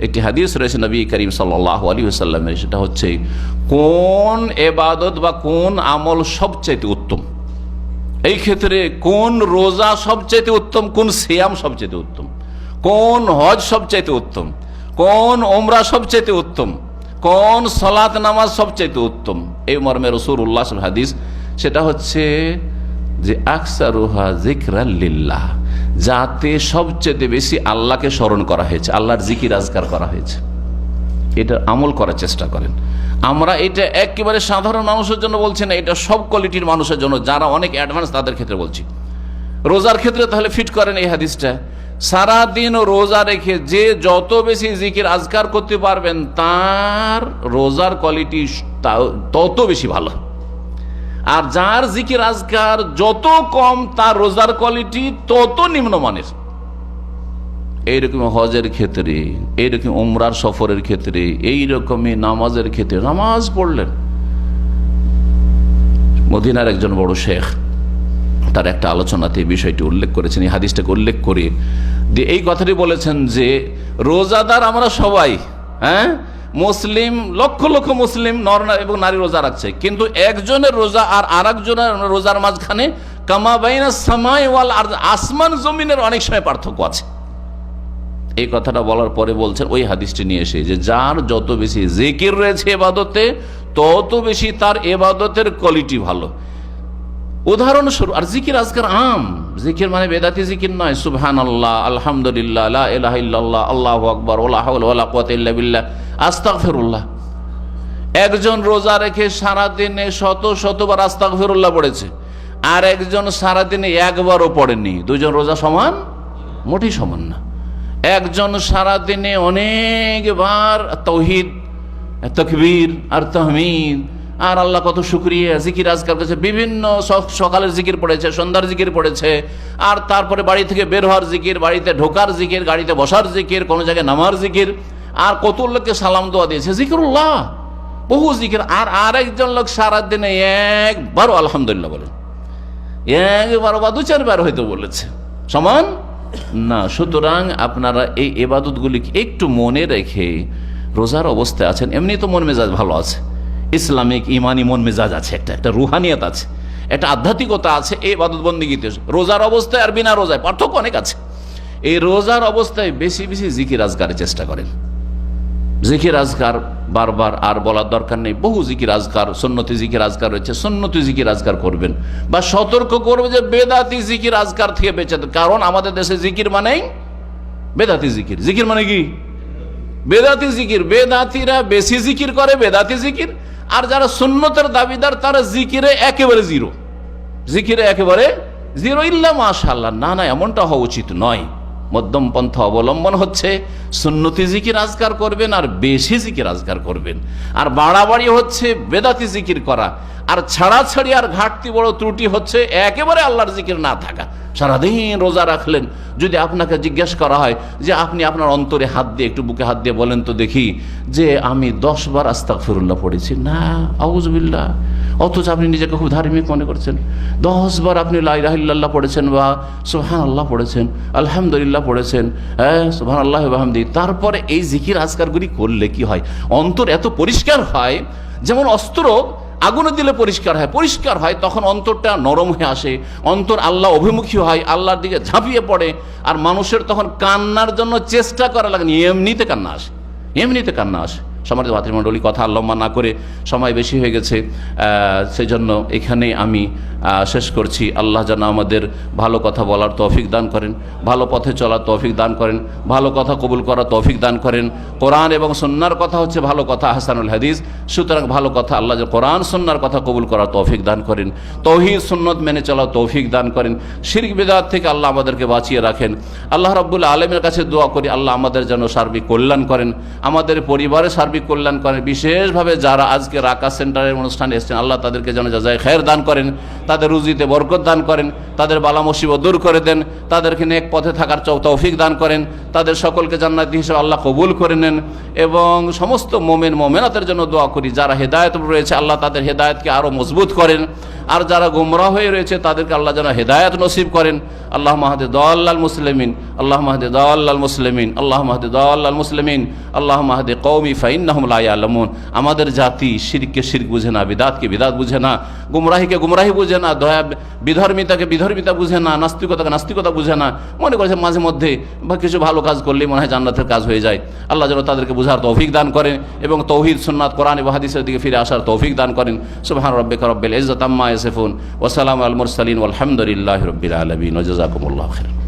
একটি হাদিস রয়েছে নবী করিম সাল্লাহ আলী সাল্লামের সেটা হচ্ছে কোন এবাদত বা কোন আমল সবচাইতে উত্তম? এই ক্ষেত্রে কোন রোজা সবচাইতে উত্তম, কোন সিয়াম সবচাইতে উত্তম? কোন হজ সবচাইতে উত্তম? কোন ওমরা সবচাইতে উত্তম? কোন সলাত নামাজ সবচাইতে উত্তম? এই মর্মে রসুর উল্লাহ হাদিস, সেটা হচ্ছে যে আকসারুহা জিকরাল্লিল্লাহ যাতে সবচেয়ে বেশি আল্লাহকে স্মরণ করা হয়েছে, আল্লাহর জিকির আজগার করা হয়েছে। এটা আমল করার চেষ্টা করেন। আমরা এটা একেবারে সাধারণ মানুষের জন্য বলছি না, এটা সব কোয়ালিটির মানুষের জন্য, যারা অনেক অ্যাডভান্স তাদের ক্ষেত্রে বলছি। রোজার ক্ষেত্রে তাহলে ফিট করেন এই হাদিসটা। সারাদিন রোজা রেখে যে যত বেশি জিকির আজকার করতে পারবেন, তার রোজার কোয়ালিটি তত বেশি ভালো। আর যার জিকির আজকার যত কম, তার রোজার কোয়ালিটি তত নিম্নমানের। এইরকম হজের ক্ষেত্রে, এইরকম ওমরার সফরের ক্ষেত্রে, এইরকমই নামাজের ক্ষেত্রে, নামাজ পড়লেন। মদিনার একজন বড় শেখ, তার একটা আলোচনাতে বিষয়টি উল্লেখ করেছেন, এই হাদিসটাকে উল্লেখ করে দিয়ে এই কথাটি বলেছেন যে, রোজাদার আমরা সবাই হ্যাঁ? মুসলিম, লক্ষ লক্ষ মুসলিম নর এবং নারী রোজা রাখছে। কিন্তু একজনের রোজা আর আর একজনের রোজার মাঝখানে কামাবাইনা সামাই ওয়াল আর আসমান জমিনের অনেক সময় পার্থক্য আছে। এই কথাটা বলার পরে বলছেন ওই হাদিসটি নিয়ে এসে যে যার যত বেশি জেকির রয়েছে এবাদতে, তত বেশি তার এবাদতের কোয়ালিটি ভালো। উদাহরণস্বরূপ, আর জিকির আজকের আম। জিকির মানে বেদাতি জিকির নয়। সুবহান আল্লাহ আলহামদুলিল্লাহ আল্লাহ আল্লাহ আকবর ওলাহ আস্তাক ফেরুল্লাহ একজন রোজা রেখে সারাদিনে শত শতবার আস্তাক ফেরুল্লাহ পড়েছে আর একজন সারাদিনে একবারও পড়েনি দুজন রোজা সমান? মোটেই সমান না। একজন সারাদিনে অনেকবার তৌহিদ, তকবীর আর তহমিদ, আর আল্লাহ কত শুক্রিয়া, জিকির আজকাল করেছে বিভিন্ন সকালের জিকির পড়েছে, সন্ধ্যার জিকির পড়েছে, আর তারপরে বাড়ি থেকে বের হওয়ার জিকির, বাড়িতে ঢোকার জিকির, গাড়িতে বসার জিকির, কোনো জায়গায় নামার জিকির আর কত লোককে সালাম দোয়া দিয়েছে? জিকিরুল্লাহ। বহু জিকির। আর আরেকজন লোক সারাদিনে একবারও আলহামদুলিল্লাহ বলেন একবার বা দু চারবার হয়তো বলেছে। সমান? না, সুতরাং আপনারা এই এবাদতগুলিকে একটু মনে রেখে রোজার অবস্থায় আছেন। এমনি তো মন মেজাজ ভালো আছে। ইসলামিক, ইমানি মন মেজাজ আছে, একটা একটা রুহানিয়ত আছে, একটা আধ্যাত্মিকতা আছে এই বাদত বন্দিগিতে রোজার অবস্থায় আর বিনা রোজায় পার্থক্য অনেক আছে। এই রোজার অবস্থায় বেশি বেশি জিকির আজগারের চেষ্টা করেন। জিকির আজকার বারবার আর বলার দরকার নেই। বহু জিকির আজগার সন্নতি জিকির আজগার রয়েছে। সন্নতি জিকির আজগার করবেন বা সতর্ক করবে যে বেদাতি জিকির আজগার থেকে বেঁচে কারণ আমাদের দেশে জিকির মানেই বেদাতি জিকির। জিকির মানে কি? বেদাতি জিকির। বেদাতিরা বেশি জিকির করে, বেদাতি জিকির। আর যারা সুন্নতের দাবিদার, তারা জিকিরে একেবারে জিরো। জিকিরে একেবারে জিরো। ইল্লা মাশাল্লাহ না না, এমনটা হওয়া উচিত নয়। মধ্যম পন্থা অবলম্বন হচ্ছে, সুন্নতি জিকির আজকার করবেন আর বেশি জিকির আজকার করবেন। আর বাড়াবাড়ি হচ্ছে বেদাতি জিকির করা। আর ছাড়াছাড়ি আর ঘাটতি বড় ত্রুটি হচ্ছে একেবারে আল্লাহর জিকির না থাকা। সারাদিন রোজা রাখলেন, যদি আপনাকে জিজ্ঞেস করা হয় যে আপনি আপনার অন্তরে হাত দিয়ে, একটু বুকে হাত দিয়ে বলেন তো দেখি যে আমি দশ বার আস্তাক ফিরুল্লাহ পড়েছি। না আউজবিল্লা অথচ আপনি নিজেকে খুব ধার্মিক মনে করছেন। দশ বার আপনি লাইরাহিল্লাহ পড়েছেন বা সুহান আল্লাহ পড়েছেন, আলহামদুলিল্লাহ পড়েছেন হ্যাঁ সুহান আল্লাহ আহমদি তারপরে এই জিকির আজকারগুলি করলে কি হয়? অন্তর এত পরিষ্কার হয়, যেমন অস্ত্র আগুনে দিলে পরিষ্কার হয় পরিষ্কার হয়, তখন অন্তরটা নরম হয়ে আসে, অন্তর আল্লাহ অভিমুখী হয়, আল্লাহর দিকে ঝাঁপিয়ে পড়ে, আর মানুষের তখন কান্নার জন্য চেষ্টা করা লাগে এমনিতে কান্না আসে, এমনিতে কান্না আসে। সমাজ ভাতৃমণ্ডলী কথা লম্বা না করে সময় বেশি হয়ে গেছে সেই জন্য এখানে আমি শেষ করছি। আল্লাহ যেন আমাদের ভালো কথা বলার তৌফিক দান করেন, ভালো পথে চলার তৌফিক দান করেন, ভালো কথা কবুল করার তৌফিক দান করেন। কোরআন এবং সন্ন্যার কথা হচ্ছে ভালো কথা, হাসানুল হাদিস। সুতরাং ভালো কথা আল্লাহ যে কোরআন সন্ন্যার কথা কবুল করার তৌফিক দান করেন। তৌহিদ, সুন্নত মেনে চলার তৌফিক দান করেন। শিরিক, বেদাত থেকে আল্লাহ আমাদেরকে বাঁচিয়ে রাখেন। আল্লাহ রব্বুল্লা আলমের কাছে দোয়া করি, আল্লাহ আমাদের যেন সার্বিক কল্যাণ করেন। আমাদের পরিবারে সার্বিক কল্যাণ করেন। বিশেষভাবে যারা আজকে রাকা সেন্টারের অনুষ্ঠানে এসেছেন, আল্লাহ তাদেরকে যেন যা যায় খের দান করেন। তাদের রুজিতে বরকত দান করেন, তাদের বালা মুসিবত দূর করে দেন, তাদেরকে নেক পথে থাকার তৌফিক দান করেন, তাদের সকলকে জান্নাতি হিসেবে আল্লাহ কবুল করে নেন এবং সমস্ত মোমেন, মোমেনাতের জন্য দোয়া করি, যারা হেদায়ত রয়েছে, আল্লাহ তাদের হেদায়তকে আরও মজবুত করেন। আর যারা গুমরা হয়ে রয়েছে, তাদেরকে আল্লাহ যেন হেদায়ত নসিব করেন। আল্লাহ মাহাদে দল্লাল মুসলিমিন, আল্লাহ মাহাদে দল্লাল মুসলিমিন, আল্লাহ মাহাদে দল্লাল মুসলিমিন, আল্লাহ মাহাদে কৌমি ফাইন্নাহমলাই আলমুন আমাদের জাতি শিরকে শির বুঝে না, বিদাতকে বিদাত বুঝে না, গুমরাহিকে গুমরাহি বুঝে না, দয়া বিধর্মিতাকে বিধর্মিতা বুঝে না, নাস্তিকতাকে নাস্তিকতা বুঝে না। মনে করেছে মাঝে মধ্যে বা কিছু ভালো কাজ করলে মনে হয় জান্নাতের কাজ হয়ে যায়। আল্লাহ যেন তাদেরকে বুঝার তৌফিক দান করেন এবং তৌহিদ, সুন্নাত, কোরআন এবং হাদিসের দিকে ফিরে আসার তৌফিক দান করেন। সুবহান রব্বিকা রব্বিল ইজ্জাত আম্মা يصفون. وسلام على المرسلين والحمد لله رب العالمين. وجزاكم الله خيرا.